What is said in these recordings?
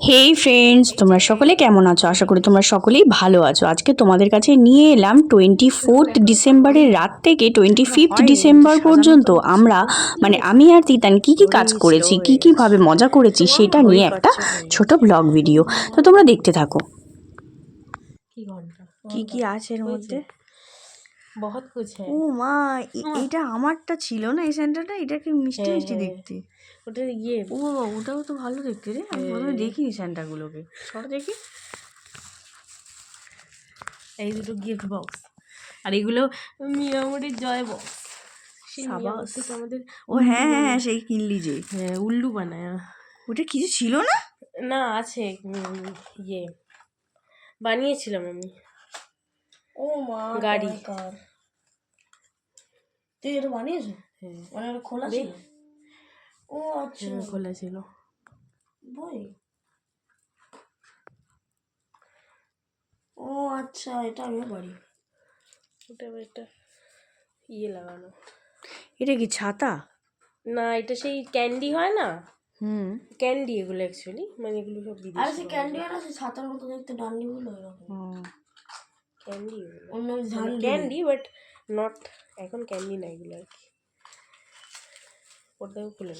হেই friends তোমরা সকলে কেমন আছো? আশা করি তোমরা সকলেই ভালো আছো। আজকে তোমাদের কাছে নিয়ে এলাম টোয়েন্টি ফোর্থ ডিসেম্বরের রাত থেকে টোয়েন্টি ফিফথ ডিসেম্বর পর্যন্ত আমরা মানে আমি আর তিতান কি কি কাজ করেছি কি কীভাবে মজা করেছি সেটা নিয়ে একটা ছোট ব্লগ ভিডিও তো তোমরা দেখতে থাকো। কি কি আছে এর মধ্যে? বহুত কুছ। হ্যাঁ ও মা এটা আমারটা ছিল না এই স্যান্ডালটা এটা কি মিষ্টি হ্যাঁ, মিষ্টি হ্যাঁ। দেখতে। ওটা ইয়ে। ও বাবা ওটাও তো ভালো দেখতে রে। আমি প্রথমে দেখিনি স্যান্টাগুলোকে। সর দেখি। এই দুটো গিফট বক্স আর এগুলো মিয়ামরির জয় বক্স আমাদের ও হ্যাঁ হ্যাঁ হ্যাঁ সেই কিনলি যে। হ্যাঁ, উল্লু বানায়। ওটা কিছু ছিল না? না আছে। ইয়ে। বানিয়েছিলাম আমি। ও মা গাড়ি। কার তুই এটা বানিয়েছো হ্যাঁ। মানে খোলা। ছিল? ও আচ্ছা। হ্যাঁ, খোলা ছিল বই? ও আচ্ছা এটা আমিও পারি ওটা একটা ইয়ে লাগানো। এটা কি ছাতা? না এটা সেই ক্যান্ডি হয় না? হুম। ক্যান্ডি এগুলো অ্যাকচুয়ালি মানে এগুলো সব আর বিদেশি সে ক্যান্ডি আর আছে ছাতার মতো দেখতে ডান্ডি গুলো এরকম। ক্যান্ডি অন্য ক্যান্ডি বাট নট এখন ক্যান্ডি না এগুলো আর কি। ওটাও খুলে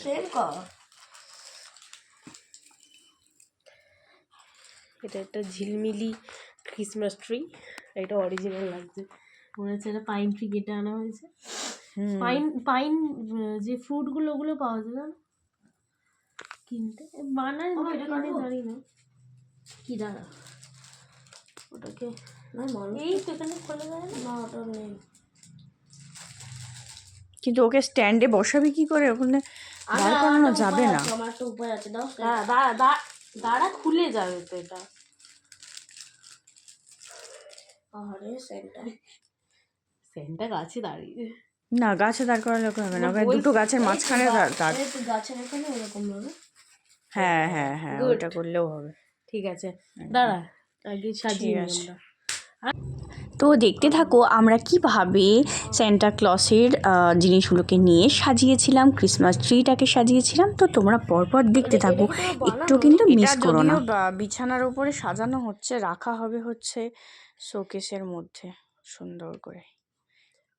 এটা একটা ঝিলমিলি ক্রিসমাস ট্রি এটা অরিজিনাল লাগছে। মনে হচ্ছে এটা পাইন ট্রি কেটে আনা হয়েছে। পাইন পাইন যে ফ্রুটগুলো ওগুলো পাওয়া যায় না কিনতে? বানায় কিনে? জানি না। কি দাঁড়া। ওটাকে না এই তো এখানে খোলা যায় না। না ওটা নেই। কিন্তু ওকে স্ট্যান্ডে বসাবি কি করে? ওখানে দাঁড় করানো যাবে না। আমার একটা উপায় আছে দাও। দাঁড়া দাঁড়া খুলে যাবে তো এটা। আরে সেন্টার সেন্টটা গাছে দাঁড়িয়ে। না গাছে দাঁড় করালে ওকে হবে না। দুটো গাছের মাঝখানে দাঁড় দাঁড় গাছের এখানে হ্যাঁ হ্যাঁ হ্যাঁ. ওটা করলেও হবে। ঠিক আছে। দাঁড়া আগে সাজিয়ে আমরা। তো দেখতে থাকো আমরা কীভাবে স্যান্টা ক্লসের জিনিসগুলোকে নিয়ে সাজিয়েছিলাম ক্রিসমাস ট্রিটাকে সাজিয়েছিলাম তো তোমরা পরপর দেখতে থাকো। একটু কিন্তু মিস করো না। বিছানার উপরে সাজানো হচ্ছে রাখা হবে হচ্ছে শোকেসের মধ্যে সুন্দর করে।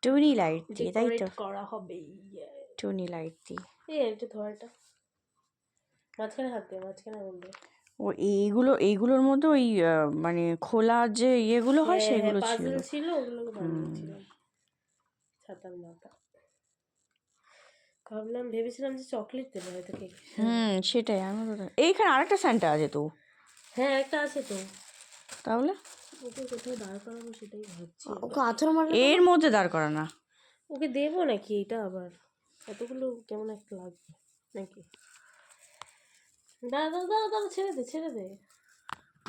টুনি লাইট দিয়ে তাই তো? করা হবে. টুনি লাইট দিয়ে। এই একটু ধরাটা মাঝখানে হাত দিয়ে মাঝখানে বলবে ও এইগুলো এইগুলোর মধ্যে ওই মানে খোলা যে ইয়েগুলো হয় সেগুলো ছিল। পাজল ছিল ওগুলোকে বানিয়েছিলাম ছাতার মাথা। ভাবলাম ভেবেছিলাম যে চকলেট দেবে হয়তো কেক হুম সেটাই আমি তো এইখানে আরেকটা স্যান্টা আছে তো। হ্যাঁ একটা আছে তো। তাহলে? ওকে কোথাও দাঁড় করাবো সেটাই ভাবছি। ওকে আথর মারলে এর মধ্যে দাঁড় করা না। ওকে দেবো নাকি এটা আবার? এতগুলো কেমন একটা লাগবে নাকি? দাঁড়া দাঁড়া দাঁড়া দাঁড়া ছেড়ে দে ছেড়ে দে।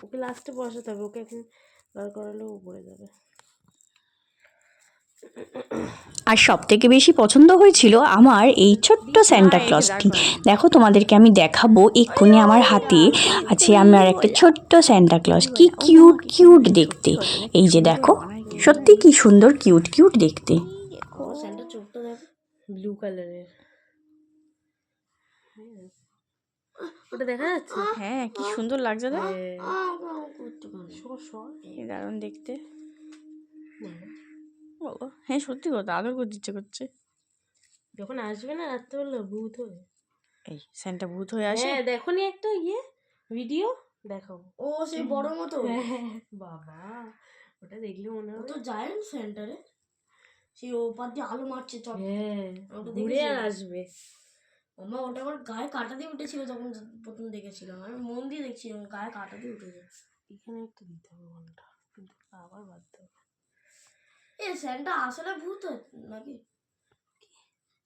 ওকে লাস্টে বসাতে হবে ওকে এখন দাঁড় ও পড়ে যাবে। আর সব থেকে বেশি পছন্দ হয়েছিল আমার এই ছোট্ট স্যান্টা ক্লসটি দেখো। তোমাদেরকে আমি দেখাবো এক্ষুনি আমার হাতে আছে আমার একটা ছোট্ট স্যান্টা ক্লস কি কিউট কিউট দেখতে। এই যে দেখো সত্যি কি সুন্দর কিউট কিউট দেখতে। ব্লু কালারের ওটা দেখা যাচ্ছে? হ্যাঁ কি সুন্দর লাগছে দারুণ দেখতে। হ্যাঁ সত্যি কথা আদর করতে ইচ্ছে করছে। যখন আসবে না রাত্রেবেলা ভূত হয়ে। এই স্যান্টা ভূত হয়ে আসে? হ্যাঁ দেখো নি একটা ইয়ে ভিডিও? দেখাও। ও সেই বড় মতো। বাবা ওটা দেখলে মনে হবে। তো যায় না সেন্টারে সেই ওপার দিয়ে আলো মারছে হ্যাঁ ওটা ঘুরে আর আসবে। আমার ওটা আমার গায়ে কাটা দিয়ে উঠেছিল যখন প্রথম দেখেছিলাম। আমি মন দিয়ে দেখছিলাম গায়ে কাটা দিয়ে উঠেছে। এখানে একটু দিতে হবে মনটা কিন্তু আবার বাধ্য এ সেন্টা আসলে ভূত হয় নাকি?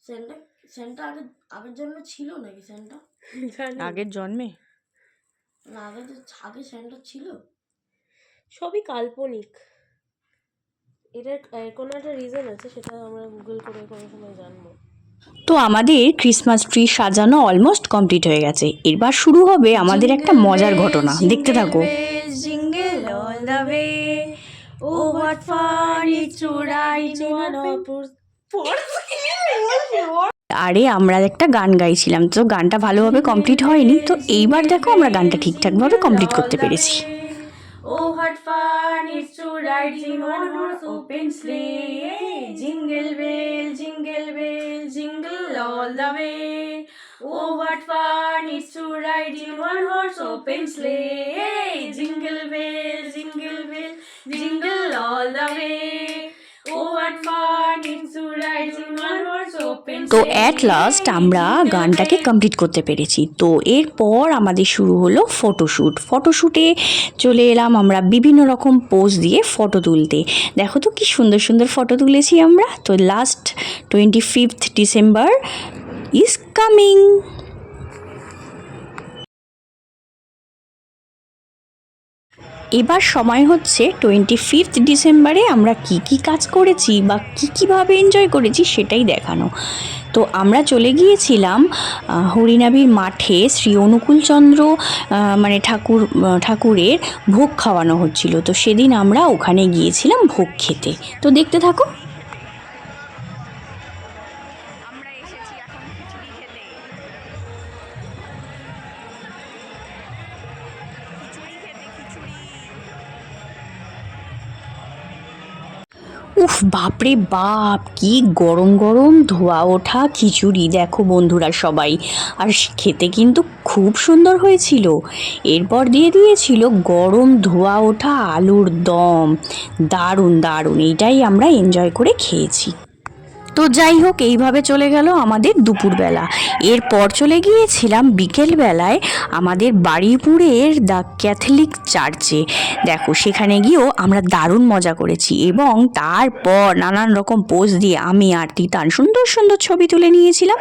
সেন্টা সেন্টা আগে আগের জন্য ছিল নাকি সেন্টা জানি। আগের জন্মে? না আগে যে আগে সেন্টা ছিল। সবই কাল্পনিক। এটার কোনো একটা রিজন আছে সেটা আমরা গুগল করে কোনো সময় জানব। তো আমাদের ক্রিসমাস ট্রি সাজানো অলমোস্ট কমপ্লিট হয়ে গেছে। এবার শুরু হবে আমাদের একটা মজার ঘটনা। দেখতে থাকো। আরে আমরা একটা গান গাইছিলাম তো গানটা ভালোভাবে কমপ্লিট হয়নি। তো এইবার দেখো আমরা গানটা ঠিকঠাকভাবে কমপ্লিট করতে পেরেছি। Oh, what fun it's to ride in one horse open sleigh. Jingle bell, jingle bell, jingle all the way. Oh, what fun it's to ride in one horse open sleigh. Jingle bell, jingle bell, jingle all the way. Oh, what fun it's to ride in তো at last আমরা গানটাকে complete করতে পেরেছি। তো এরপর আমাদের শুরু হলো ফটোশ্যুট ফটোশ্যুটে চলে এলাম আমরা বিভিন্ন রকম পোজ দিয়ে ফটো তুলতে। দেখো তো কি সুন্দর সুন্দর ফটো তুলেছি আমরা। তো last twenty fifth December is coming এবার সময় হচ্ছে টোয়েন্টি ফিফথ ডিসেম্বরে আমরা কি কি কাজ করেছি বা কী কীভাবে এনজয় করেছি সেটাই দেখানো। তো আমরা চলে গিয়েছিলাম আহ, হরিনাবির মাঠে শ্রী অনুকূলচন্দ্র মানে ঠাকুর ঠাকুরের ভোগ খাওয়ানো হচ্ছিল। তো সেদিন আমরা ওখানে গিয়েছিলাম ভোগ খেতে। তো দেখতে থাকো। উফ, বাপরে বাপ, কি গরম গরম ধোয়া ওঠা খিচুড়ি, দেখো বন্ধুরা সবাই। আর খেতে কিন্তু খুব সুন্দর হয়েছিল। এরপর দিয়ে দিয়েছিল গরম ধোয়া ওঠা আলুর দম। দারুণ দারুণ, এইটাই আমরা এনজয় করে খেয়েছি। তো যাই হোক, এইভাবে চলে গেল আমাদের দুপুরবেলা। এরপর চলে গিয়েছিলাম বিকেলবেলায় আমাদের বাড়িপুরের দ্য ক্যাথলিক চার্চে। দেখো, সেখানে গিয়েও আমরা দারুণ মজা করেছি এবং তারপর নানান রকম পোজ দিয়ে আমি আর তিতান সুন্দর সুন্দর ছবি তুলে নিয়েছিলাম।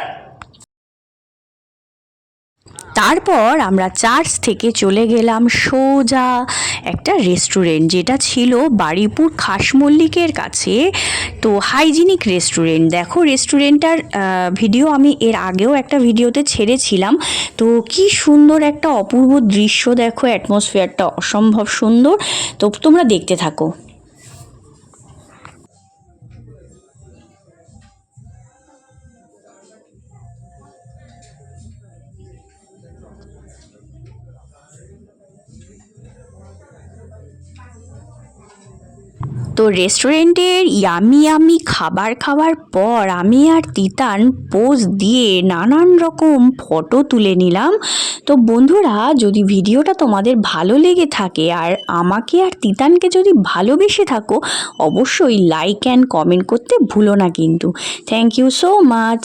তারপর আমরা চার্চ থেকে চলে গেলাম সোজা একটা রেস্টুরেন্ট যেটা ছিল বাড়িপুর খাস মল্লিকের কাছে। তো হাইজিনিক রেস্টুরেন্ট। দেখো রেস্টুরেন্টটার ভিডিও আমি এর আগেও একটা ভিডিওতে ছেড়েছিলাম। তো কি সুন্দর একটা অপূর্ব দৃশ্য দেখো, অ্যাটমসফিয়ারটা অসম্ভব সুন্দর। তো তোমরা দেখতে থাকো। তো রেস্টুরেন্টের ইয়ামি ইয়ামি খাবার খাওয়ার পর আমি আর তিতান পোজ দিয়ে নানান রকম ফটো তুলে নিলাম। তো বন্ধুরা, যদি ভিডিওটা তোমাদের ভালো লেগে থাকে আর আমাকে আর তিতানকে যদি ভালোবেসে থাকো, অবশ্যই লাইক অ্যান্ড কমেন্ট করতে ভুলো না কিন্তু। Thank you so much